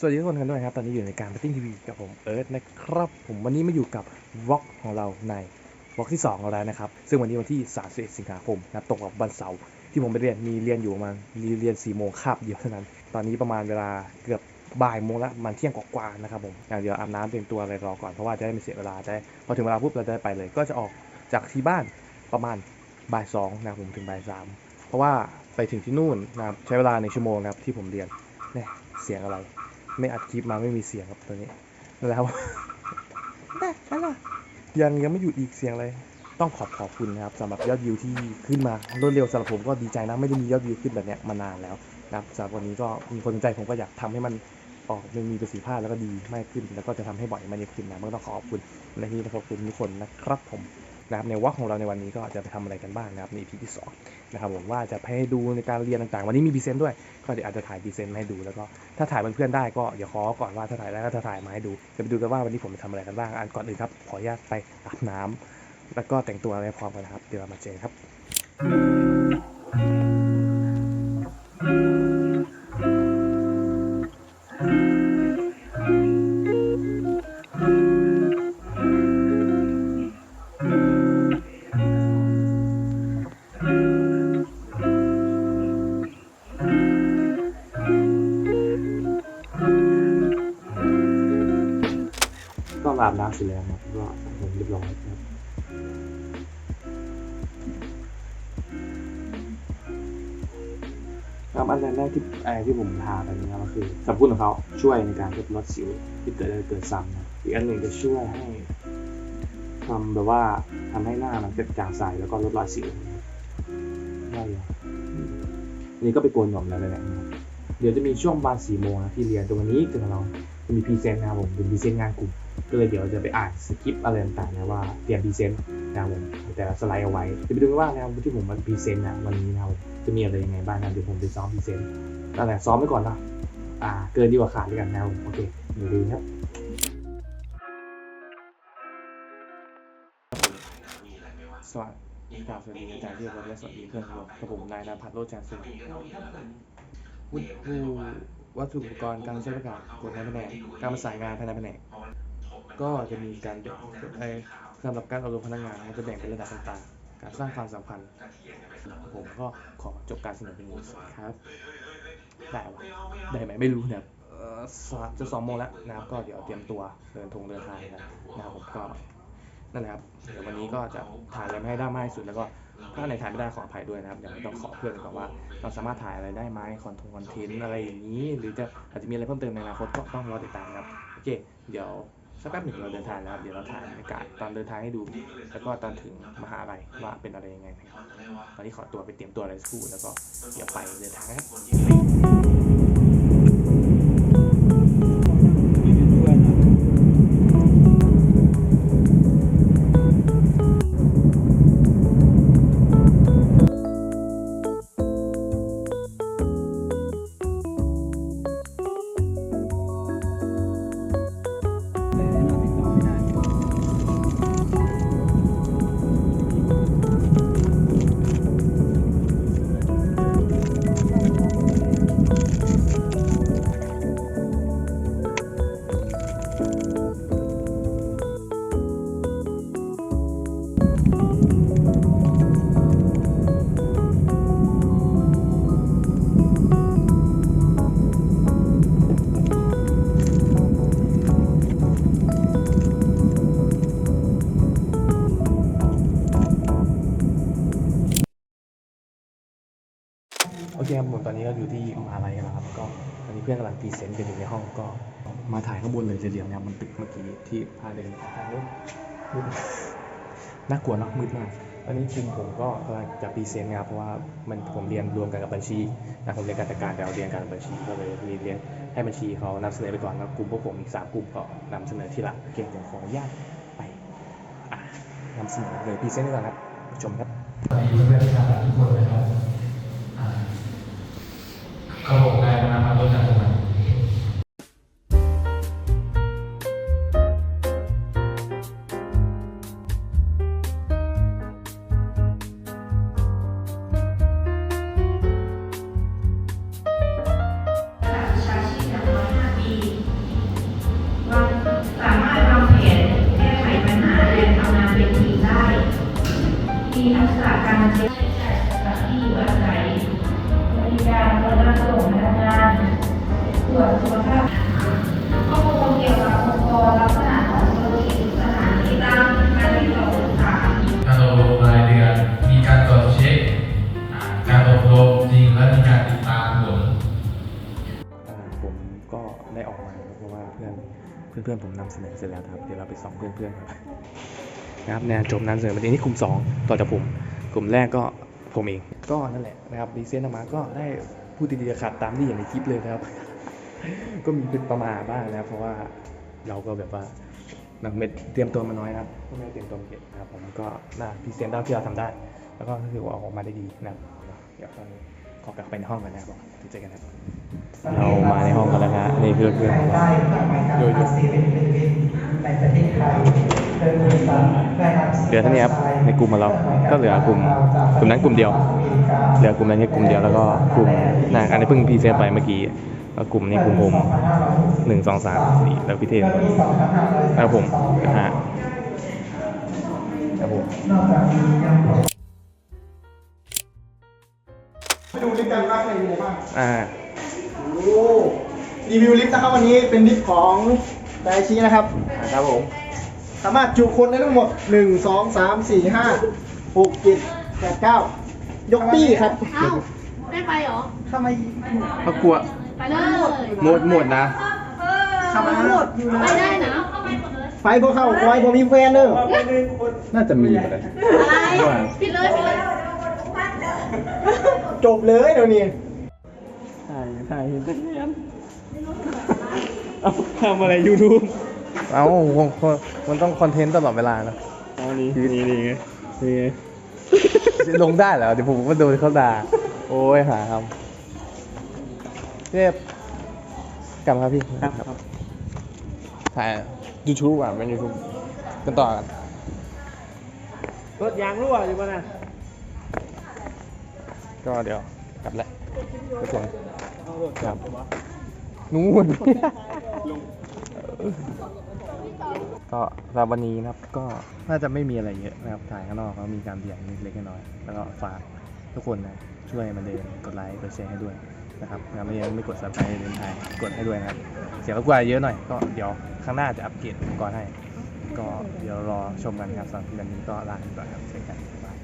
สวัสดีทุกคนกันด้วยครับ ตอนนี้อยู่ในการพัตติ้งทีวีกับผมเอิร์ธนะครับผมวันนี้มาอยู่กับวอล์กของเราในวอล์กที่2ของเราแล้วนะครับ ซึ่งวันนี้วันที่ 31 สิงหาคมนะตรงกับวันเสาร์ที่ผมไปเรียนมีเรียนอยู่ประมาณมีเรียน4โมงคาบเดียวเท่านั้น ตอนนี้ประมาณเวลาเกือบบ่ายโมงละมันเที่ยงกว่าๆนะครับผมอย่างเดี๋ยวอาบน้ำเตรียมตัวอะไรรอก่อนเพราะว่าจะได้ไม่เสียเวลาได้พอถึงเวลาปุ๊บเราจะได้ไปเลย ก็จะออกจากที่บ้านประมาณบ่ายสองนะผมถึงบ่ายสามเพราะว่าไปถึงที่นู่นนะครับใช้เวลาในชั่วโมงนะครับที่ผมเรียนเนี่ยเสียงอะไร ไม่อัดคลิปมาไม่มีเสียงครับตอนนี้แล้วได้แล้วล่ะยังยังไม่หยุดอีกเสียงเลย ต้องขอบขอบคุณนะครับสำหรับยอดวิวที่ขึ้นมารวดเร็วสำหรับผมก็ดีใจนะไม่ได้มียอดวิวขึ้นแบบเนี้ยมานานแล้วนะครับสำหรับวันนี้ก็มีคนสนใจผมก็อยากทำให้มันออกมันมีประสิทธิภาพแล้วก็ดีมากขึ้น แล้วก็จะทำให้บ่อยมันเยอะขึ้นนะก็ต้องขอบคุณในที่นี้ขอบคุณทุกคนนะครับผม นะครับในวักของเราในวันนี้ก็จะไปทำอะไรกันบ้างนะครับใน EP ที่สองนะครับผมว่าจะให้ดูในการเรียนต่างๆ วันนี้มีพรีเซนต์ด้วย ก็เดี๋ยวอาจจะถ่ายพรีเซนต์ให้ดูแล้วก็ถ้าถ่ายเพื่อนๆได้ก็เดี๋ยวขอก่อนว่าถ้าถ่ายได้ก็จะถ่ายมาให้ดูจะไปดูกันว่าวันนี้ผมจะทำอะไรกันบ้างอันก่อนอื่นครับขออนุญาตไปอาบน้ำแล้วก็แต่งตัวอะไรพร้อมกันนะครับเดี๋ยวมาเจอกันครับ ก็อาบน้ำเสร็จแล้วครับก็ผมเรียบร้อยครับครับอันแรกที่ไอ้ที่ผมทาไปนะครับก็คือสรรพคุณของเขาช่วยในการลดลดสิวที่เกิดเกิดซ้ำนะอีกอันหนึ่งจะช่วยให้ทำแบบว่าทำให้หน้ามันกระจ่างใสแล้วก็ลดรอยสิวได้เลยอืมนี่ก็ไปโกนหนวดแล้วเลยนะครับเดี๋ยวจะมีช่วงประมาณสี่โมงนะที่เรียนตรงนี้ถึงเราจะมีพรีเซนต์นะครับผมเป็นพรีเซนต์งานกลุ่ม ก็เลยเดี๋ยวจะไปอ่านสคริปต์อะไรต่างๆนะว่าเตรียมพรีเซนต์นะครับผมแต่ละสไลด์เอาไว้จะไปดูกันว่านะครับที่ผมมาพรีเซนต์นะวันนี้นะครับจะมีอะไรยังไงบ้างนะเดี๋ยวผมไปซ้อมพรีเซนต์ตั้งแต่ซ้อมไว้ก่อนนะอ่าเกินดีกว่าขาดด้วยกันนะครับผมโอเคเดี๋ยวดูครับสวัสดีครับสวัสดีอาจารย์ที่เคารพและสวัสดีเพื่อนทุกคนกับผมนายนภัทรโรจน์จานทร์สุวุฒิผู้วัตถุอุปกรณ์การใช้ประกาศกฎในแผนกการประสานงานภายในแผนก ก็จะมีการแบ่งไอ้สำหรับการอบรมพนักงานมันจะแบ่งเป็นระดับต่างๆ การสร้างความสัมพันธ์ ผมก็ขอจบการเสนอเป็นนี้ครับ ได้วะได้ไหมไม่รู้นะครับเอ่อจะสองโมงแล้วนะครับก็เดี๋ยวเตรียมตัวเดินทงเดินทางนะครับผมก็นั่นแหละครับเดี๋ยววันนี้ก็จะถ่ายอะไรไม่ให้ได้มากที่สุดแล้วก็ถ้าไหนถ่ายไม่ได้ขออภัยด้วยนะครับอย่างไรต้องขอเพื่อนก่อนว่า เราสามารถถ่ายอะไรได้ไหมคอนทงคอนเทนต์อะไรอย่างนี้ หรือจะอาจจะมีอะไรเพิ่มเติมในอนาคตก็ต้องรอติดตามครับโอเค เดี๋ยว สักแป๊บหนึ่งเราเดินทางแล้วครับเดี๋ยวเราถ่ายบรรยากาศตอนเดินทางให้ดู แล้วก็ตอนถึงมหาลัยว่าเป็นอะไรยังไงนะครับตอนนี้ขอตัวไปเตรียมตัวอะไรสักครู่แล้วก็เดี๋ยวไปเดินทางครับ ครับผมตอนนี้ก็อยู่ที่มหาลัยกันแล้วครับ ก็ตอนนี้เพื่อนกำลังพรีเซนต์กันอยู่ในห้องก็มาถ่ายข้างบนเลยเรียงๆนะครับมันตึกเมื่อกี้ที่พาเดินทางนู้นมืดน่ากลัวเนาะมืดมากตอนนี้กลุ่มผมก็กำลังจะพรีเซนต์นะครับเพราะว่ามันผมเรียนรวมกันกับบัญชีนะผมเรียนการจัดการแต่เราเรียนการบัญชีก็เลยมีเรียนให้บัญชีเขานำเสนอไปก่อนแล้วกลุ่มพวกผมอีกสามกลุ่มก็นำเสนอที่หลังเคเดี๋ยวขออนุญาตไปอะนำเสนอเลยพรีเซนต์ดีกว่อนครับชมครับครับ การเช็คสถานที่อยู่อาศัยบริการรถรับส่งพนักงานตรวจสุขภาพข้อมูลเกี่ยวกับองค์กรลักษณะของธุรกิจสถานที่ตั้งการติดต่อสื่อสารการอบรมรายเดือนมีการตรวจเช็คอ่าการอบรมจริงและมีการติดตามผลอ่าผมก็ได้ออกมาเพราะว่าเพื่อนเพื่อนๆผมนำเสนอเสร็จแล้วครับเดี๋ยวเราไปส่องเพื่อนเพื่อนๆครับนะครับแนวจบนำเสนอประเด็นนี้กลุ่มสองต่อจากผม ลุ่มแรกก็ผมเอง ก็นั่นแหละนะครับดีเซนต์ออกมาก็ได้พูดดีๆขัดตามที่เห็นในคลิปเลยนะครับ ก็มีเป็นประมาทบ้างนะครับ เพราะว่าเราก็แบบว่านักเม็ดเตรียมตัวมาน้อยนะครับก็ไม่ได้เตรียมตัวมาเก่งนะครับผมก็น่าพรีเซนต์เท่าที่เราทำได้ แล้วก็ถือว่าออกมาได้ดีนะครับเดี๋ยวตอนนี้ขอกลับไปในห้องกันนะครับผมเจอกันครับเรามาในห้องกันแล้วฮะนี่คือเพื่อนของเราได้จากรายการโยโย่ซีเวนเป็นวินในประเทศไทย โดยบริษัทได้รับเหลือเท่านี้ครับในกลุ่มของเรา ก็เหลือกลุ่มกลุ่มนั้นกลุ่มเดียว เหลือกลุ่มนั้นแค่กลุ่มเดียวแล้วก็กลุ่มนะอันนี้เพิ่งพรีเซนต์ไปเมื่อกี้แล้วกลุ่มนี้กลุ่มผมหนึ่งสองสามสี่แล้วพี่เทนแล้วผมห้าครับผมนอกจากนี้ยังไปดูลิฟต์กันว่าใครมีอะไรบ้างอ่าโอ้รีวิวลิฟต์นะครับวันนี้เป็นลิฟต์ของไดชีนะครับครับผม สามารถจุคนได้ทั้งหมด 1 2 3 4 5 6 7 8 9 ยกปี้ครับ เอ้าไม่ไปเหรอ ทำไมเขากลัวไปเลย หมดหมดนะ ทำไมหมดอยู่ไปได้นะไฟพวกเข้าไฟพวกมีแฟนเนอะน่าจะมีเหมือนกันอะไรปิดเลยปิดเลย จบเลยเดี๋ยวนี้ ถ่ายถ่ายเห็นแต่ยันเอาทำอะไรยูทูบ เอามันต้องคอนเทนต์ตลอดเวลานะเอานี้นี่นี่ไงนี่ไงลงได้เหรอเดี๋ยวผมก็โดนเขาด่า โอ้ยหาครับเรียบกลับมาครับพี่ครับถ่ายยูทูบอะเป็นยูทูบกันต่อกันรถยางรั่วอยู่ป่ะนะก็เดี๋ยวกลับแล้วทุกคนครับ นู่น ก็สำหรับวันนี้นะครับก็น่าจะไม่มีอะไรเยอะนะครับถ่ายข้างนอกก็มีการเบี่ยงนิดเล็กน้อยๆแล้วก็ฝากทุกคนนะช่วยมาเดินกดไลค์กดแชร์ให้ด้วยนะครับแล้วไม่ยังไม่กด subscribe ในเดินไทยกดให้ด้วยนะครับเสียงรบกวนเยอะหน่อยก็เดี๋ยวข้างหน้าจะอัปเกรดอุปกรณ์ให้ ก็เดี๋ยวรอชมกันครับสำหรับวันนี้ก็ลาไปก่อนครับเจอกันบ๊ายบาย